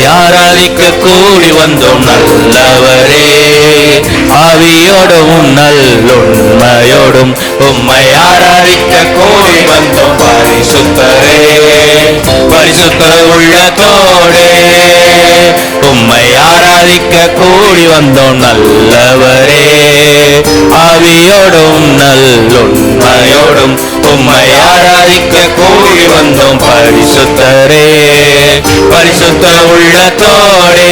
ஆராதிக்க கூடி வந்தோம் நல்லவரே? ஆவியோடும் நல்லுண்மையோடும் உம்மை ஆராதிக்க கூடி வந்தோம் பரிசுத்தரே? பரிசுத்த உள்ளத்தோடே. உம்மை ஆராதிக்க கூடி வந்தோம் நல்லவரே? ஆவியோடும் நல்லுண்மையோடும் உம்மை ஆராதிக்க கூடி வந்தோம் பரிசுத்தரே. பரிசுத்த உள்ளத்தோடே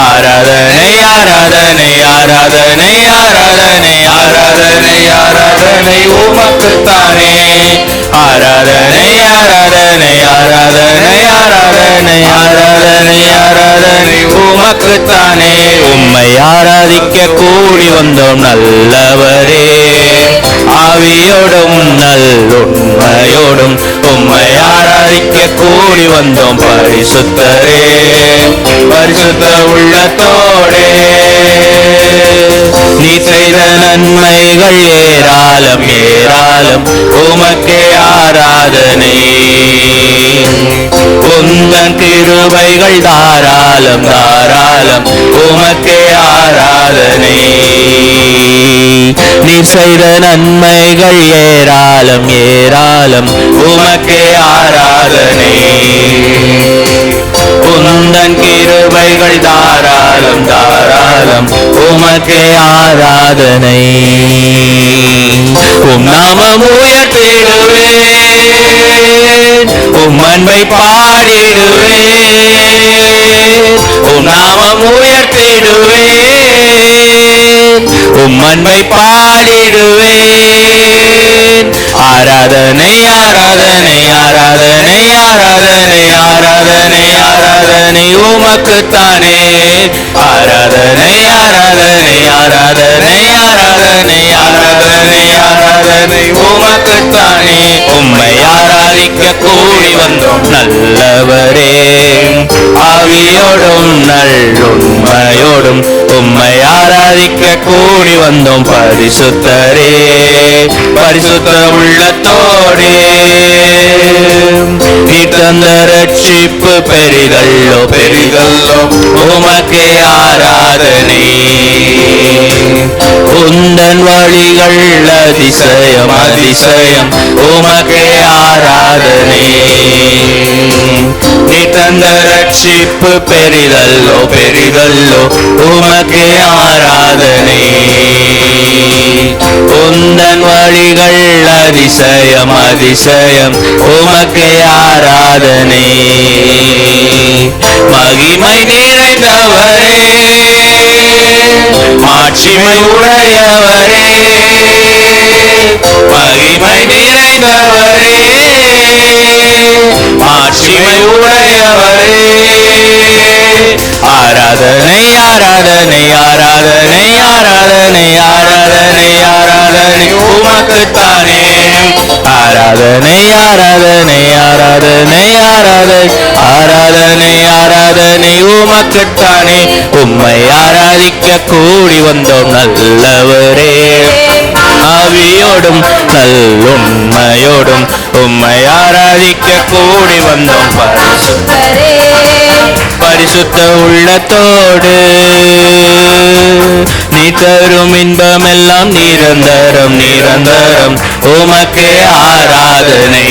ஆராதனை ஆராதனை ஆராதனை ஆராதனை ஆராதனை ஆராதனை உமக்குத்தானே ஆராதனை ஆராதனை ஆராதனை ஆராதனை ஆராதனை ஆராதனை உமக்குத்தானே உம்மை ஆராதிக்க கூடி வந்தோம் நல்லவரே ஆவியோடும் நல்லுண்மையோடும் உம்மை ஆராதிக்க கூடி வந்தோம் பரிசுத்தரே. பரிசுத்த உள்ளத்தோடே. நீ செய்த நன்மைகள் ஏராளம் ஏராளம். உமக்கே ஆராதனை. உந்தன் திருவைகள் தாராளம் தாராளம். உமக்கே ஆராதனை. செய்த நன்மைகள் ஏராளம் ஏராளம். உமக்கே ஆராதனை. உந்தன் கிருபைகள் தாராளம் தாராளம். உமக்கே ஆராதனை. உம் நாமம் உயர்த்திடுவேன். உம் அன்பை பாடிடுவேன். உம் நாமம் உயர்த்திடுவேன். அன்பை பாடிடுவேன் ஆராதனை ஆராதனை ஆராதனை ஆராதனை ஆராதனை ஆராதனை உமக்குத்தானே ஆராதனை ஆராதனை ஆராதனை ஆராதனை ஆராதனை ஆராதனை உமக்குத்தானே உம்மை ஆராதிக்க கூடி வந்தோம் நல்லவரே ஆவியோடும் நல்லுண்மையோடும் உம்மை ஆராதிக்க கூடி வந்தோம் பரிசுத்தரே. பரிசுத்த உள்ளத்தோடே. நீ தந்த ரட்சிப்பு பெரிதல்லோ பெரிதல்லோ. உமக்கே ஆராதனை. உந்தன் வழிகள் அதிசயம் அதிசயம். உமக்கே ஆராதனே. நீ தந்த ரட்சிப்பு பெரிதல்லோ பெரிதல்லோ உமக்கே ஆராதனே. உந்தன் வழிகள் அதிசயம் அதிசயம். உமக்கே ஆராதனே. மகிமை நிறைந்தவரே. மாட்சிமை உடையவரே மகிமை நிறைந்தவரே மாட்சிமை உடையவரே ஆராதனை ஆராதனை ஆராதனை ஆராதனை ஆராதனை ஆராதனை உமக்குத்தானே. ஆராதனை ஆராதனை ஆராதனை ஆராதனை. ஆராதனை ஆராதனை உமக்குத்தானே உம்மை ஆராதிக்க கூடி வந்தோம் நல்லவரே. ஆவியோடும் நல்லுண்மையோடும் உம்மை ஆராதிக்க கூடி வந்தோம் பரிசுத்த பரிசுத்த உள்ளத்தோடு நீ தரும் இன்பமெல்லாம் நிரந்தரம் நிரந்தரம். உமக்கே ஆராதனை.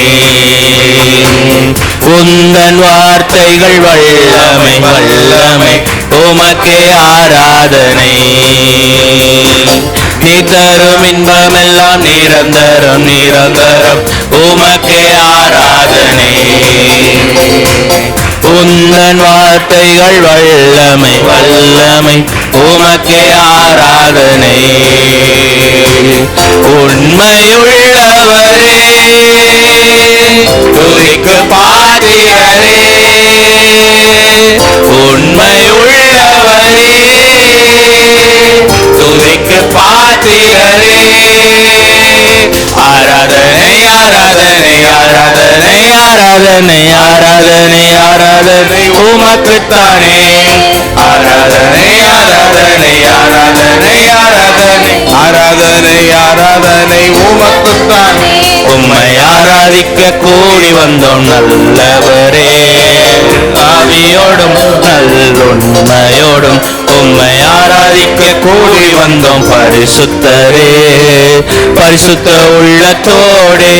உந்தன் வார்த்தைகள் வல்லமை வல்லமை உமக்கே ஆராதனை. நீ தரும் இன்பமெல்லாம் நிரந்தரம் நிரந்தரம் உமக்கே ஆராதனை. உந்தன் வார்த்தைகள் வல்லமை வல்லமை உமக்கே ஆரா ஆராதனை உண்மையுள்ளவரே துதிக்கு பாதியரே. உண்மையுள்ளவரே துதிக்கு பாத்திரரே ஆராதனை ஆராதனை ஆராதனை ஆராதனை ஆராதனை ஆராதனை. உமக்குத்தானே ஆராதனை ஆராதனை ஆராதனை ஆராதனை. ஆராதனை ஆராதனை உமக்குத்தான். உம்மை ஆராதிக்க கூடி வந்தோம் நல்லவரே. ஆவியோடும் நல்ல கூடி வந்தோம் பரிசுத்தரே. பரிசுத்த உள்ளத்தோடே.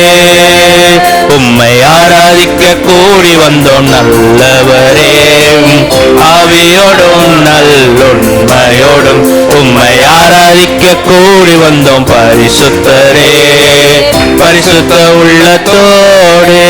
உம்மை ஆராதிக்க கூடி வந்தோம் நல்லவரே. ஆவியோடும் நல்லுண்மையோடும் உம்மை ஆராதிக்க கூடி வந்தோம் பரிசுத்தரே. பரிசுத்த உள்ளத்தோடே.